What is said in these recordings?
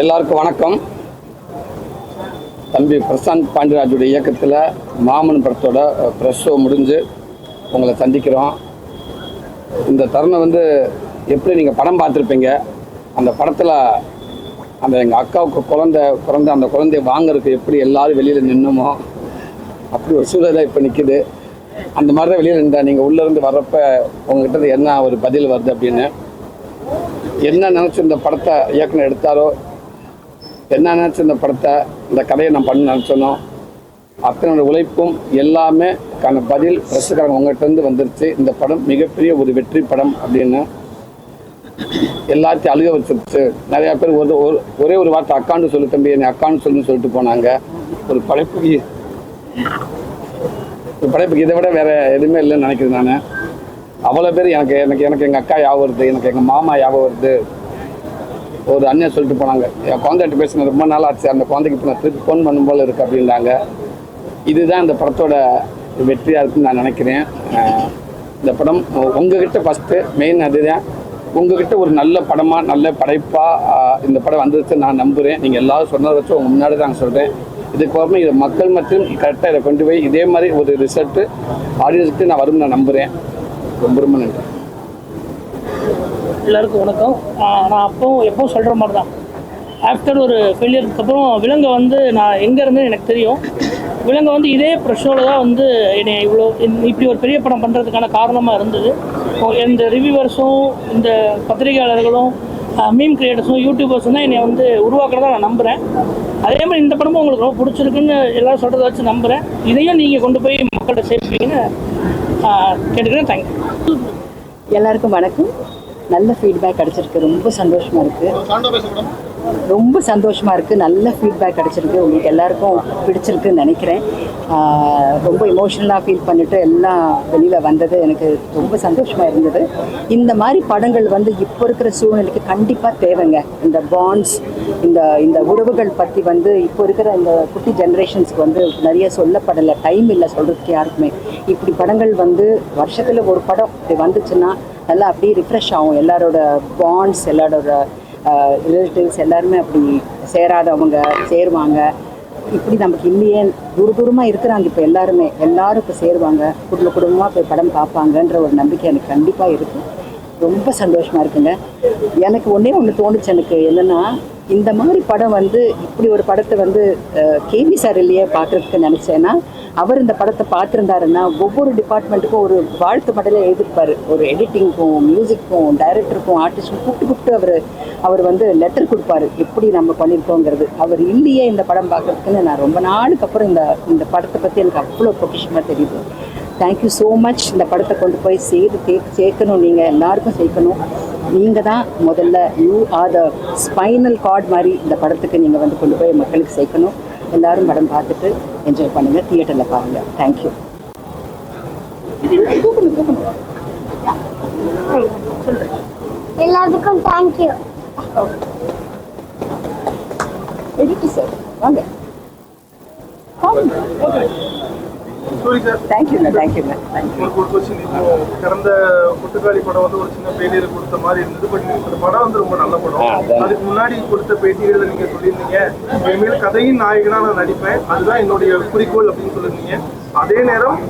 எல்லாருக்கும் வணக்கம். தம்பி பிரசாந்த் பாண்டியராஜுடைய இயக்கத்தில் மாமன் படத்தோட ப்ரெஸ் ஷோ முடிஞ்சு உங்களை சந்திக்கிறோம். இந்த தருணம் வந்து எப்படி நீங்கள் படம் பார்த்துருப்பீங்க? அந்த படத்தில் அந்த எங்கள் அக்காவுக்கு குழந்தை பிறந்த அந்த குழந்தைய வாங்குறதுக்கு எப்படி எல்லாரும் வெளியில் நின்னுமோ அப்படி ஒரு சூழலாக இப்போ நிற்குது அந்த மாதிரி தான் வெளியில் நின்றா நீங்கள் உள்ளேருந்து வர்றப்ப உங்ககிட்ட என்ன ஒரு பதில் வருது அப்படின்னு? என்ன நினச்சி இந்த படத்தை இயக்குனர் எடுத்தாரோ என்ன நினச்சி இந்த படத்தை இந்த கதையை நான் பண்ண நினச்சனோ அத்தனை உழைப்பும் எல்லாமே கான பதில் பிரசுக்காரங்க உங்கள்கிட்டருந்து வந்துருச்சு. இந்த படம் மிகப்பெரிய ஒரு வெற்றி படம் அப்படின்னு எல்லாத்தையும் அழுக வச்சிருச்சு. நிறையா பேர் ஒரு ஒரு ஒரே ஒரு வார்த்தை அக்கான்னு சொல்லு தம்பி என்னை அக்கான்னு சொல்லுன்னு சொல்லிட்டு போனாங்க. ஒரு படைப்புக்கு ஒரு படைப்புக்கு இதை விட வேற எதுவுமே இல்லைன்னு நினைக்கிறேன் நான். அவ்வளோ பேர் எனக்கு எனக்கு எனக்கு எங்கள் அக்கா ஞாபகம் வருது எனக்கு எங்கள் மாமா ஞாபகம் வருது. ஒரு அண்ணன் சொல்லிட்டு போனாங்க என் குழந்தைகிட்ட பேசின ரொம்ப நாள் ஆச்சு அந்த குழந்தைக்கு இப்போ நான் திருப்பி ஃபோன் பண்ணும் போல இருக்கு அப்படின்றாங்க இதுதான் இந்த படத்தோட வெற்றியாக இருக்குன்னு நான் நினைக்கிறேன். இந்த படம் உங்ககிட்ட ஃபஸ்ட்டு மெயின் அதுதான். உங்ககிட்ட ஒரு நல்ல படமாக நல்ல படைப்பாக இந்த படம் வந்துருச்சு நான் நம்புகிறேன் நீங்கள் எல்லாரும் சொன்னதை வச்சு உங்கள் முன்னாடி தான் சொல்கிறேன் இதுக்கு இதை மக்கள் மற்றும் கரெக்டாக இதை கொண்டு போய் இதே மாதிரி ஒரு ரிசல்ட்டு ஆடியன்ஸ்க்கு நான் வரும்னு நான் நம்புகிறேன் ரொம்ப ரொம்ப நன்றி. எல்லாருக்கும் வணக்கம். நான் அப்போவும் எப்போவும் சொல்கிற மாதிரி தான் ஆஃப்டர் ஒரு ஃபெயிலியருக்கு அப்புறம் விலங்கை வந்து நான் எங்கே இருந்தேன் எனக்கு தெரியும். விலங்கை வந்து இதே ப்ரெஷோவில் தான் வந்து என்னை இவ்வளோ இப்படி ஒரு பெரிய படம் பண்ணுறதுக்கான காரணமாக இருந்தது. இந்த ரிவ்யூவர்ஸும் இந்த பத்திரிகையாளர்களும் மீம் கிரியேட்டர்ஸும் யூடியூபர்ஸும் தான் என்னை வந்து உருவாக்குறதா நான் நம்புகிறேன் அதே மாதிரி இந்த படமும் உங்களுக்கு ரொம்ப பிடிச்சிருக்குன்னு எல்லாரும் சொல்கிறத வச்சு நம்புகிறேன் இதையும் நீங்கள் கொண்டு போய் மக்கள்கிட்ட சேர்ப்பீங்கன்னு கேட்டுக்கிறேன். தேங்க்யூ எல்லாருக்கும் வணக்கம். நல்ல ஃபீட்பேக் கிடச்சிருக்கு. ரொம்ப சந்தோஷமா இருக்கு. ரொம்ப சந்தோஷமாக இருக்குது நல்ல ஃபீட்பேக் கிடச்சிருக்கு. உங்களுக்கு எல்லாருக்கும் பிடிச்சிருக்குன்னு நினைக்கிறேன். ரொம்ப இமோஷனலாக ஃபீல் பண்ணிவிட்டு எல்லாம் வெளியில் வந்தது எனக்கு ரொம்ப சந்தோஷமாக இருந்தது. இந்த மாதிரி படங்கள் வந்து இப்போ இருக்கிற சூழ்நிலைக்கு கண்டிப்பாக தேவைங்க. இந்த பாண்ட்ஸ் இந்த இந்த உறவுகள் பற்றி வந்து இப்போ இருக்கிற இந்த குட்டி ஜென்ரேஷன்ஸ்க்கு வந்து நிறைய சொல்லப்படலை. டைம் இல்லை சொல்கிறதுக்கு யாருக்குமே. இப்படி படங்கள் வந்து வருஷத்தில் ஒரு படம் இப்படி வந்துச்சுன்னா நல்லா அப்படியே ரிஃப்ரெஷ் ஆகும். எல்லாரோட பாண்ட்ஸ் எல்லாரோட ரிலேட்டிவ்ஸ் எல்லாருமே அப்படி சேராதவங்க சேருவாங்க. இப்படி நமக்கு இல்லையே. தூர தூரமாக இருக்கிறாங்க இப்போ எல்லாருமே. எல்லாரும் இப்போ சேருவாங்க. குடும்ப குடும்பமாக போய் படம் பார்ப்பாங்கன்ற ஒரு நம்பிக்கை எனக்கு கண்டிப்பாக இருக்குது ரொம்ப சந்தோஷமாக இருக்குங்க. எனக்கு ஒன்றே ஒன்று தோணுச்சு எனக்கு என்னன்னா இந்த மாதிரி படம் வந்து இப்படி ஒரு படத்தை வந்து கேவி சார் இல்லையே பார்க்குறதுக்கு நினச்சேன்னா அவர் இந்த படத்தை பார்த்துருந்தாருன்னா ஒவ்வொரு டிபார்ட்மெண்ட்டுக்கும் ஒரு வாழ்த்து மடலில் எழுதிருப்பார் ஒரு எடிட்டிங்க்கும் மியூசிக்கும் டைரக்டருக்கும் ஆர்டிஸ்ட்க்கும் கூப்பிட்டு கூப்பிட்டு அவர் அவர் வந்து லெட்டர் கொடுப்பாரு. எப்படி நம்ம பண்ணியிருக்கோங்கிறது. அவர் இல்லையே இந்த படம் பார்க்கறதுக்குன்னு நான் ரொம்ப நாளுக்கு அப்புறம் இந்த இந்த படத்தை பற்றி எனக்கு அவ்வளோ பொக்கிஷமாக தெரியுது. தேங்க்யூ ஸோ மச் இந்த படத்தை கொண்டு போய் சேர்த்து தே சேர்க்கணும். நீங்கள் எல்லாருக்கும் சேர்க்கணும். நீங்கள் தான் முதல்ல you are the spinal cord மாதிரி இந்த படத்துக்கு நீங்கள் வந்து கொண்டு போய் மக்களுக்கு சேர்க்கணும். எல்லாரும் படம் பார்த்துட்டு என்ஜாய் பண்ணுங்கள் தியேட்டரில் பாருங்கள் தேங்க்யூ எல்லாத்துக்கும் தேங்க்யூ எடிட்டு சார் வாங்க. ஒரு கொஸ்டின் இப்போ கடந்த கொட்டுக்காளி படம் வந்து ஒரு சின்ன ஃபெயிலியர் கொடுத்த மாதிரி இருந்தது பட் இந்த படம் வந்து ரொம்ப நல்ல படம். அதுக்கு முன்னாடி கொடுத்த பேட்டிகளில் நீங்க சொல்லியிருந்தீங்க இனிமேல் கதையின் நாயகனா நான் நடிப்பேன். அதுதான் என்னுடைய குறிக்கோள் அப்படின்னு சொல்லியிருந்தீங்க. அதே நேரம்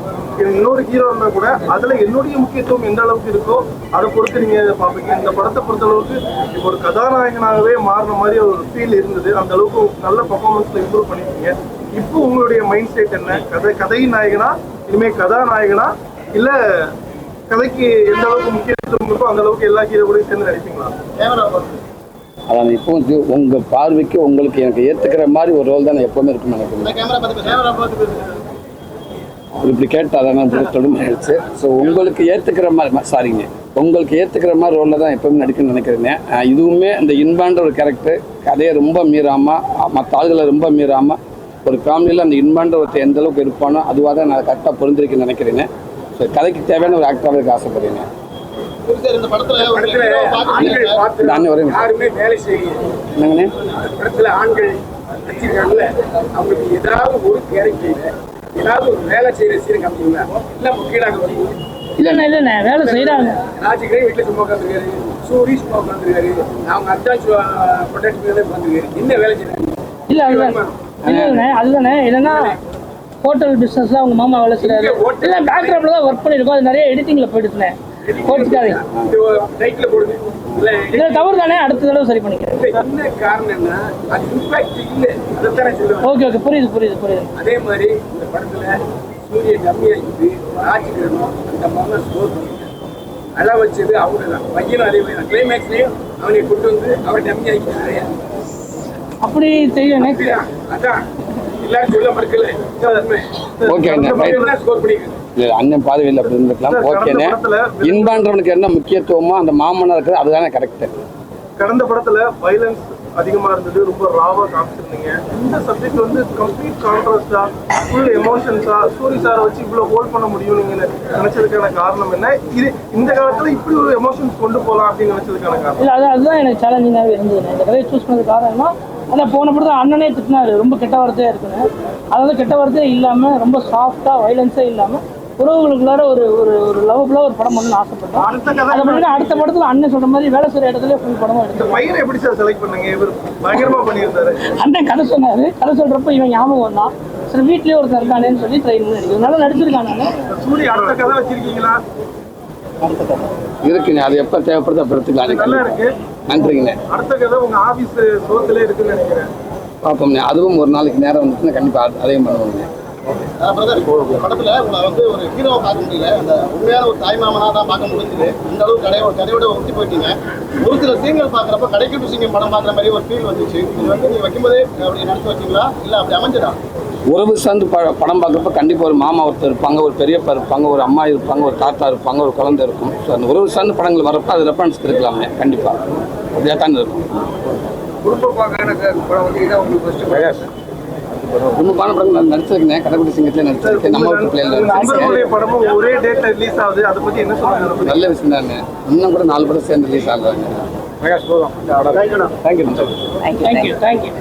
இன்னொரு ஹீரோ இருந்தா கூட அதுல என்னுடைய முக்கியத்துவம் எந்த அளவுக்கு இருக்கோ அதை பொறுத்து நீங்க பார்ப்பீங்க. இந்த படத்தை பொறுத்த அளவுக்கு இப்போ ஒரு கதாநாயகனாகவே மாறின மாதிரி ஒரு ஃபீல் இருந்தது. அந்த அளவுக்கு நல்ல பர்ஃபார்மன்ஸ்ல இம்ப்ரூவ் பண்ணிருக்கீங்க இப்போ உங்களுடைய மைண்ட் செட் என்ன? கதை கதையின் நாயகனா? இனிமே கதாநாயகனா? இல்ல கதைக்கு எந்த அளவுக்கு முக்கியத்துவம் இருக்கோ அந்த அளவுக்கு எல்லா ஹீரோ கூட சேர்ந்து நடிப்பீங்களா? கேமரா பார்த்து அதான் இப்போ உங்கள் பார்வைக்கு உங்களுக்கு எனக்கு ஏற்றுக்கிற மாதிரி ஒரு ரோல் தான் நான் எப்போவுமே இருக்குன்னு நினைக்கிறேன். கேமரா பார்த்து கேமரா பார்த்து பேசுங்க. இப்படி கேட்டால் தான் தொடுமையாயிடுச்சு. ஸோ உங்களுக்கு ஏற்றுக்கிற மாதிரி சாரிங்க உங்களுக்கு ஏற்றுக்கிற மாதிரி ரோலில் தான் எப்பவுமே நடிக்கணும்னு நினைக்கிறேன் அஹ் இதுவுமே இந்த இன்பான்ற ஒரு கேரக்டர் கதையை ரொம்ப மீறாமல் மற்ற ஆளுகளை ரொம்ப மீறாமல் ஒரு ஃபேமிலியில் அந்த இன்பான்ற ஒருத்தர் எந்த அளவுக்கு இருப்பானோ அதுவாக தான் நான் கரெக்டாக பொருந்திருக்கேன்னு நினைக்கிறேன். ஸோ கதைக்கு தேவையான ஒரு ஆக்டராக இருக்க ஆசைப்படுறேன். இல்ல இல்லைண்ணே வேலை செய்கிறாங்க ராஜிக்கிறே வீட்டுல சும்மா உட்காந்துருக்காரு சூரி சும்மா உட்காந்துருக்காரு அவங்க உட்காந்துருக்காரு என்ன வேலை செய்யறாங்க? இல்லை இல்லைண்ணே அதுதானே. என்னன்னா ஹோட்டல் பிஸ்னஸ்ல அவங்க மாமா வேலை செய்றாரு. இல்லை பேக்ரவுண்டில் தான் ஒர்க் பண்ணியிருக்கோம் அது நிறைய எடிட்டிங்கில் போயிடுச்சுண்ணே கோச்சுக்காதீங்க தவறு தானே அடுத்த தடவை சரி பண்ணிக்கிறேன். ஓகே ஓகே புரியுது புரியுது புரியுது. அதே மாதிரி இந்த படத்துல சூரிய கம்மியாகிட்டு ராஜ்கிரனும் அந்த மகன் ஸ்கோர் அழ வச்சது அவங்க தான் பையனும் அதே மாதிரி கிளைமேக்ஸ்லயும் அவனை கொண்டு வந்து அவன் டம்மி ஆகிட்டு அப்படி இல்ல, அண்ணன் பாதவியில் அப்படி இருந்திருக்கலாம். சார், ஓகேண்ணே இன்பான்றவனுக்கு என்ன முக்கியத்துவமோ அந்த மாமனார் இருக்குது அதுதானே கரெக்டு கடந்த படத்துல வைலன்ஸ் அதிகமா இருந்தது ரொம்ப ராவா காமிச்சிருந்தீங்க. இந்த சப்ஜெக்ட் வந்து கம்ப்ளீட் கான்ட்ராஸ்டா ஃபுல் எமோஷன்ஸா சூரி சாரை வச்சு இவ்வளவு ஹோல்ட் பண்ண முடியும் நீங்க நினைச்சதுக்கான காரணம் என்ன? இது இந்த காலத்துல இப்படி ஒரு எமோஷன்ஸ் கொண்டு போலாம் அப்படின்னு நினைச்சதுக்கான காரணம்? இல்லை அது அதுதான் எனக்கு சேலஞ்சிங்காகவே இருந்தது. இந்த கதையை சூஸ் பண்ணது காரணம்னா அதான் போன படத்தில் அண்ணனே திட்டினாரு. ரொம்ப கெட்ட வார்த்தையாக இருக்குன்னு. அதாவது கெட்ட வார்த்தையே இல்லாமல் ரொம்ப சாஃப்டாக வைலன்ஸே இல்லாமல் உறவுகளுக்குள்ளார ஒரு ஒரு ஒரு லவ்ஃபுல்லாக ஒரு படம் பண்ணணும்னு ஆசைப்பட்டேன் அடுத்த கதை அதை பண்ணி அடுத்த படத்தில் அண்ணன் சொல்ற மாதிரி வேலை செய்கிற இடத்துல ஃபுல் படமாக இந்த எடுத்தேன் பையனை எப்படி சார் செலக்ட் பண்ணீங்க? இவர் பண்ணியிருந்தாரு. அண்ணன் கதை சொன்னாரு. கதை சொல்கிறப்ப இவன் ஞாபகம் வந்தான். சரி வீட்லேயே ஒருத்தன் இருக்கானேன்னு சொல்லி ட்ரை பண்ணி நல்லா நடிச்சிருக்கான் நான் சூரி அடுத்த கதை வச்சிருக்கீங்களா? இருக்குண்ணே அது எப்போ தேவைப்படுதோ அப்போ எடுத்துக்கலாம். நல்லா நன்றிங்கண்ணே அடுத்த கதை உங்க ஆபீஸ் சோத்துல இருக்குன்னு நினைக்கிறேன். பார்ப்போம்ண்ணே அதுவும் ஒரு நாளைக்கு நேரம் வந்துச்சுன்னா கண்டிப்பாக அதையும் பண்ணுவோம்ண்ணே படத்துல உங்களை வந்து ஒரு ஹீரோவை பார்க்க முடியல. அந்த உண்மையான ஒரு தாய்மாமனா தான் பார்க்க முடிஞ்சது. இந்த அளவுக்கு கடையோட கடையோட ஒட்டி போயிட்டீங்க. ஒரு சில சீன்கள் பார்க்குறப்ப கடைக்கு சிங்கம் படம் பார்க்குற மாதிரி ஒரு ஃபீல் வந்துச்சு. இது வந்து நீங்க வைக்கும்போதே அப்படி நடத்தி வச்சீங்களா இல்ல அப்படி அமைஞ்சதா? உறவு சார்ந்து ப படம் பார்க்குறப்ப கண்டிப்பாக ஒரு மாமா ஒருத்தர் இருப்பாங்க ஒரு பெரியப்பா இருப்பாங்க ஒரு அம்மா இருப்பாங்க ஒரு தாத்தா இருப்பாங்க ஒரு குழந்தை இருக்கும். ஸோ அந்த உறவு சார்ந்த படங்கள் வரப்போ அது ரெஃபரன்ஸ் இருக்கலாமே கண்டிப்பாக அப்படியே தான் இருக்கும். குடும்ப பாக்கான படம் வந்து இதான் உங்களுக்கு ஃபர்ஸ்ட் குடும்பமான படங்கள் நான் நடிச்சிருக்கேன் கடைக்குடி சிங்கத்தில் நடிச்சிருக்கேன் நம்ம வீட்டு பிள்ளைகள் ஒரே டேட்ல ரிலீஸ் ஆகுது அதை பத்தி என்ன சொல்லுங்க? நல்ல விஷயம் தானே. இன்னும் கூட நாலு படம் சேர்ந்து ரிலீஸ் ஆகுறாங்க தேங்க்யூ தேங்க்யூ தேங்க்யூ